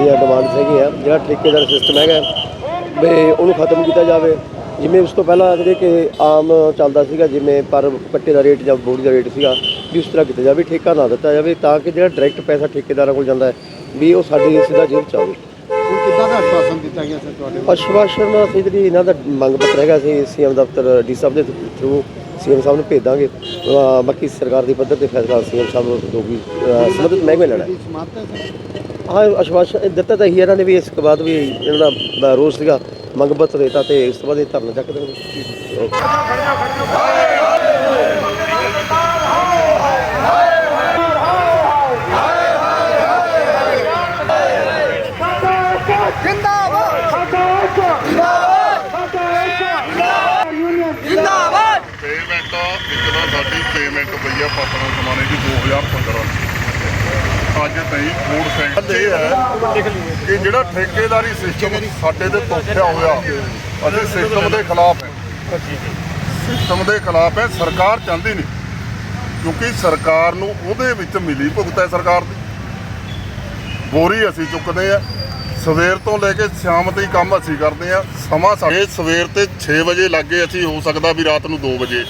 ਸਾਡੀਆਂ ਡਿਮਾਂਡਸ ਹੈਗੀਆਂ ਜਿਹੜਾ ਠੇਕੇਦਾਰ ਸਿਸਟਮ ਹੈਗਾ ਵੀ ਉਹਨੂੰ ਖਤਮ ਕੀਤਾ ਜਾਵੇ ਜਿਵੇਂ ਉਸ ਤੋਂ ਪਹਿਲਾਂ ਜਿਹੜੇ ਕਿ ਆਮ ਚੱਲਦਾ ਸੀਗਾ ਜਿਵੇਂ ਪਰ ਪੱਟੇ ਦਾ ਰੇਟ ਜਾਂ ਬੋਰੀ ਦਾ ਰੇਟ ਸੀਗਾ ਵੀ ਉਸ ਤਰ੍ਹਾਂ ਕੀਤਾ ਜਾਵੇ ਠੇਕਾ ਨਾ ਦਿੱਤਾ ਜਾਵੇ ਤਾਂ ਕਿ ਜਿਹੜਾ ਡਾਇਰੈਕਟ ਪੈਸਾ ਠੇਕੇਦਾਰਾਂ ਕੋਲ ਜਾਂਦਾ ਹੈ ਵੀ ਉਹ ਸਾਡੀ ਸਿੱਧਾ ਜੇਬ ਚ ਆਵੇ ਹੁਣ ਕਿੱਦਾਂ ਦਾ ਆਸ਼ਵਾਸਨ ਦਿੱਤਾ ਗਿਆ ਸਰ ਤੁਹਾਡੇ ਵੱਲੋਂ? ਅਸ਼ਵਾਸਨ ਅਸੀਂ ਜਿਹੜੀ ਇਹਨਾਂ ਦਾ ਮੰਗ ਪੱਤਰ ਹੈਗਾ ਸੀ ਸੀਐਮ ਦਫ਼ਤਰ ਡੀ ਸਾਹਿਬ ਦੇ ਥਰੂ ਸੀਐਮ ਸਾਹਿਬ ਨੂੰ ਭੇਜ ਦਾਂਗੇ ਅਹ ਬਾਕੀ ਸਰਕਾਰ ਦੀ ਪੱਧਰ ਤੇ ਫੈਸਲਾ ਸੀਐਮ ਸਾਹਿਬ ਦੋਗੀ ਸੰਬੰਧਿਤ ਮਹਿਕਮੇ ਲੈਣਾ ਹੈ। ਹੈ ਅਸ਼ਵਾਸਨ ਦਿੱਤਾ ਤਾਂ ਹੀ ਇਹਨਾਂ ਨੇ ਵੀ ਇਸ ਤੋਂ ਬਾਅਦ ਵੀ ਇਹਨਾਂ ਦਾ ਰੋਸ ਸੀਗਾ ਮੰਗ ਪੱਤਰ ਦਿੱਤਾ ਤੇ ਇਸ ਤੋਂ ਬਾਅਦ ਇਹ ਧਰਨਾ ਚੱਕ ਦੇਣਗੇ। ਪੇਮੈਂਟ ਇੱਕ ਤਾਂ ਸਾਡੀ ਪੇਮੈਂਟ ਪਈ ਆ ਪਤਨਾ ਜ਼ਮਾਨੇ ਦੀ 2015 ਅੱਜ ਤਾਈਂ ਫੂਡ ਸੈਂਟਰ ਇਹ ਹੈ ਕਿ ਜਿਹੜਾ ਠੇਕੇਦਾਰੀ ਸਿਸਟਮ ਸਾਡੇ ਤੇ ਤੋਪਿਆ ਹੋਇਆ ਅਸੀਂ ਸਿਸਟਮ ਦੇ ਖਿਲਾਫ ਹੈ। ਸਿਸਟਮ ਦੇ ਖਿਲਾਫ ਹੈ ਸਰਕਾਰ ਚਾਹੁੰਦੀ ਨਹੀਂ ਕਿਉਂਕਿ ਸਰਕਾਰ ਨੂੰ ਉਹਦੇ ਵਿੱਚ ਮਿਲੀ ਭੁਗਤ ਹੈ ਸਰਕਾਰ ਦੀ। ਬੋਰੀ ਅਸੀਂ ਚੁੱਕਦੇ ਆ ਸਵੇਰ ਤੋਂ ਲੈ ਕੇ ਸ਼ਾਮ ਤੱਕ ਕੰਮ ਅਸੀਂ ਕਰਦੇ ਆ ਸਮਾਂ ਸਾਡੇ ਸਵੇਰ ਤੇ 6 ਵਜੇ ਲੱਗੇ ਅਸੀਂ ਹੋ ਸਕਦਾ ਵੀ ਰਾਤ ਨੂੰ 2 ਵਜੇ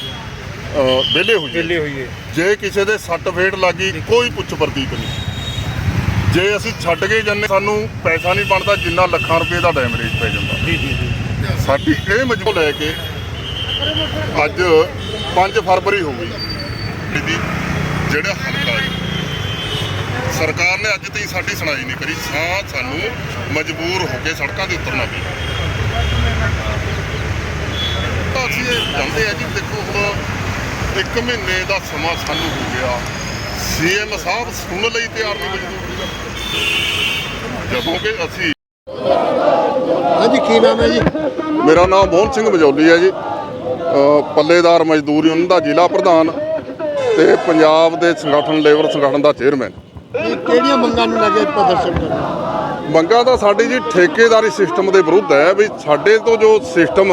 ਵਿਹਲੇ ਹੋ ਹੋਈਏ। ਜੇ ਕਿਸੇ ਦੇ ਸੱਟ ਫੇਟ ਲੱਗੀ ਕੋਈ ਪੁੱਛ ਪ੍ਰਤੀਤ ਨਹੀਂ। ਜੇ ਅਸੀਂ ਛੱਡ ਕੇ ਜੰਨੇ ਸਾਨੂੰ ਪੈਸਾ ਨਹੀਂ ਬਣਦਾ ਜਿੰਨਾ ਲੱਖਾਂ ਰੁਪਏ ਦਾ ਡੈਮੇਜ ਪੈ ਜਾਂਦਾ। ਜੀ ਜੀ ਸਾਡੀ ਇਹ ਮਜਬੂਰ ਲੈ ਕੇ ਅੱਜ 5 ਫਰਵਰੀ ਹੋ ਗਈ। ਜਿਹੜਾ ਹਲਕਾ ਹੈ ਸਰਕਾਰ ਨੇ ਅੱਜ ਤਾਈਂ ਸਾਡੀ ਸੁਣਾਈ ਨਹੀਂ ਕਰੀ ਸਾਂ ਸਾਨੂੰ ਮਜਬੂਰ ਹੋ ਕੇ ਸੜਕਾਂ ਤੇ ਉਤਰਨਾ ਪਿਆ ਤਾਂ ਅਸੀਂ ਇਹ ਚਾਹੁੰਦੇ ਆ ਜੀ ਦੇਖੋ ਹੁਣ ਇੱਕ ਮਹੀਨੇ ਦਾ ਸਮਾਂ ਸਾਨੂੰ ਹੋ ਗਿਆ। ਸੀਐਮ ਸਾਹਿਬ ਸੁਣਨ ਲਈ ਤਿਆਰ ਨਹੀਂ ਮਜਬੂਰ ਜਦੋਂ ਕਿ ਅਸੀਂ ਹਾਂਜੀ ਕੀ ਨਾਮ ਹੈ ਜੀ? ਮੇਰਾ ਨਾਮ ਮੋਹਨ ਸਿੰਘ ਮਜੌਲੀ ਹੈ ਜੀ। ਪੱਲੇਦਾਰ ਮਜ਼ਦੂਰ ਯੂਨੀਅਨ ਦਾ ਜ਼ਿਲ੍ਹਾ ਪ੍ਰਧਾਨ ਤੇ ਪੰਜਾਬ ਦੇ ਸੰਗਠਨ ਲੇਬਰ ਸੰਗਠਨ ਦਾ ਚੇਅਰਮੈਨ। ਇਹ ਕਿਹੜੀਆਂ ਮੰਗਾਂ ਨੂੰ ਲੈ ਕੇ ਪ੍ਰਦਰਸ਼ਨ ਕਰਨਾ ਮੰਗਾਂ ਤਾਂ ਸਾਡੀ ਜੀ ਠੇਕੇਦਾਰੀ ਸਿਸਟਮ ਦੇ ਵਿਰੁੱਧ ਹੈ ਵੀ ਸਾਡੇ ਤੋਂ ਜੋ ਸਿਸਟਮ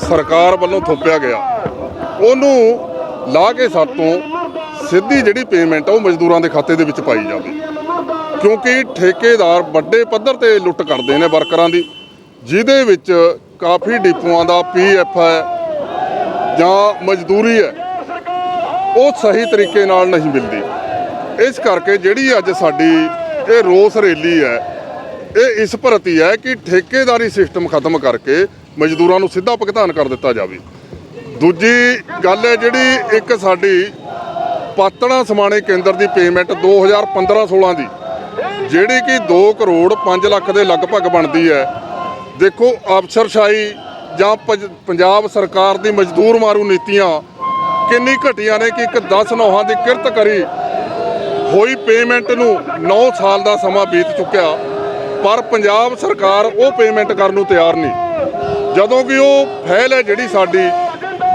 ਸਰਕਾਰ ਵੱਲੋਂ ਥੋਪਿਆ ਗਿਆ ਉਹਨੂੰ ਲਾ ਕੇ ਸਾਤੋਂ ਸਿੱਧੀ ਜਿਹੜੀ ਪੇਮੈਂਟ ਆ ਉਹ ਮਜ਼ਦੂਰਾਂ ਦੇ ਖਾਤੇ ਦੇ ਵਿੱਚ ਪਾਈ ਜਾਵੇ ਕਿਉਂਕਿ ਠੇਕੇਦਾਰ ਵੱਡੇ ਪੱਧਰ ਤੇ ਲੁੱਟ ਕਰਦੇ ਨੇ ਵਰਕਰਾਂ ਦੀ, ਜਿਹਦੇ ਵਿੱਚ ਕਾਫੀ ਡਿਪੂਆਂ ਦਾ ਪੀਐਫ ਹੈ ਜਾਂ ਮਜ਼ਦੂਰੀ ਹੈ, ਉਹ ਸਹੀ ਤਰੀਕੇ ਨਾਲ ਨਹੀਂ ਮਿਲਦੀ। ਇਸ ਕਰਕੇ ਜਿਹੜੀ ਅੱਜ ਸਾਡੀ ਇਹ ਰੋਸ ਰੈਲੀ ਹੈ, ਇਹ ਇਸ ਪ੍ਰਤੀ ਹੈ ਕਿ ਠੇਕੇਦਾਰੀ ਸਿਸਟਮ ਖਤਮ ਕਰਕੇ ਮਜ਼ਦੂਰਾਂ ਨੂੰ ਸਿੱਧਾ ਭੁਗਤਾਨ ਕਰ ਦਿੱਤਾ ਜਾਵੇ। ਦੂਜੀ ਗੱਲ ਹੈ ਜਿਹੜੀ ਇੱਕ ਸਾਡੀ ਪਾਤਣਾ ਸਮਾਣੇ ਕੇਂਦਰ ਦੀ ਪੇਮੈਂਟ 2015-16 ਦੀ। ਜਿਹੜੀ ਕਿ 2 ਕਰੋੜ 5 ਲੱਖ ਦੇ ਲਗਭਗ ਬਣਦੀ ਹੈ। ਦੇਖੋ, ਅਫਸਰਸ਼ਾਹੀ ਜਾਂ ਪੰਜ- ਪੰਜਾਬ ਸਰਕਾਰ ਦੀ ਮਜ਼ਦੂਰ ਮਾਰੂ ਨੀਤੀਆਂ ਕਿੰਨੀ ਘਟੀਆਂ ਨੇ ਕਿ ਇੱਕ 10 ਨੌਹਾਂ ਦੀ ਕਿਰਤ ਕਰੀ ਹੋਈ ਪੇਮੈਂਟ ਨੂੰ 9 ਸਾਲ ਦਾ ਸਮਾਂ ਬੀਤ ਚੁੱਕਿਆ, ਪਰ ਪੰਜਾਬ ਸਰਕਾਰ ਉਹ ਪੇਮੈਂਟ ਕਰਨ ਨੂੰ ਤਿਆਰ ਨਹੀਂ। ਜਦੋਂ ਕਿ ਉਹ ਫੈਲ ਹੈ ਜਿਹੜੀ ਸਾਡੀ,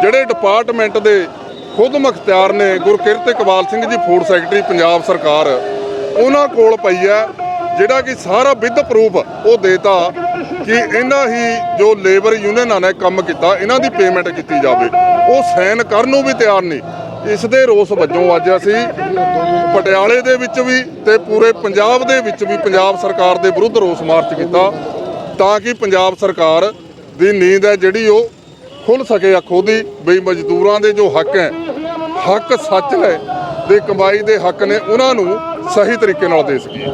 ਜਿਹੜੇ ਡਿਪਾਰਟਮੈਂਟ ਦੇ ਖੁਦ ਮੁਖਤਿਆਰ ਨੇ ਗੁਰਕਿਰਤ ਇਕਬਾਲ ਸਿੰਘ ਜੀ ਫੂਡ ਸੈਕਟਰੀ ਪੰਜਾਬ ਸਰਕਾਰ, ਉਹਨਾਂ ਕੋਲ ਪਈ ਹੈ, ਜਿਹੜਾ ਕਿ ਸਾਰਾ ਵਿਦ ਪ੍ਰੂਫ ਉਹ ਦੇਤਾ ਕਿ ਇਹਨਾਂ ਹੀ ਜੋ ਲੇਬਰ ਯੂਨੀਅਨਾਂ ਨੇ ਕੰਮ ਕੀਤਾ, ਇਹਨਾਂ ਦੀ ਪੇਮੈਂਟ ਕੀਤੀ ਜਾਵੇ। ਉਹ ਸਾਈਨ ਕਰਨ ਨੂੰ ਵੀ ਤਿਆਰ ਨਹੀਂ। ਇਸ ਦੇ ਰੋਸ ਵਜੋਂ ਅੱਜ ਅਸੀਂ ਪਟਿਆਲੇ ਦੇ ਵਿੱਚ ਵੀ ਤੇ ਪੂਰੇ ਪੰਜਾਬ ਦੇ ਵਿੱਚ ਵੀ ਪੰਜਾਬ ਸਰਕਾਰ ਦੇ ਵਿਰੁੱਧ ਰੋਸ ਮਾਰਚ ਕੀਤਾ, ਤਾਂ ਕਿ ਪੰਜਾਬ ਸਰਕਾਰ ਦੀ ਨੀਂਦ ਹੈ ਜਿਹੜੀ ਉਹ ਖੁੱਲ ਸਕੇ ਅੱਖੋਂ ਦੀ ਬਈ ਮਜ਼ਦੂਰਾਂ ਦੇ ਜੋ ਹੱਕ ਹੈ, ਹੱਕ ਸੱਚ ਨੇ ਦੇ ਕਮਾਈ ਦੇ ਹੱਕ ਨੇ ਉਹਨਾਂ ਨੂੰ ਸਹੀ ਤਰੀਕੇ ਨਾਲ ਦੇ ਸਕੀਏ।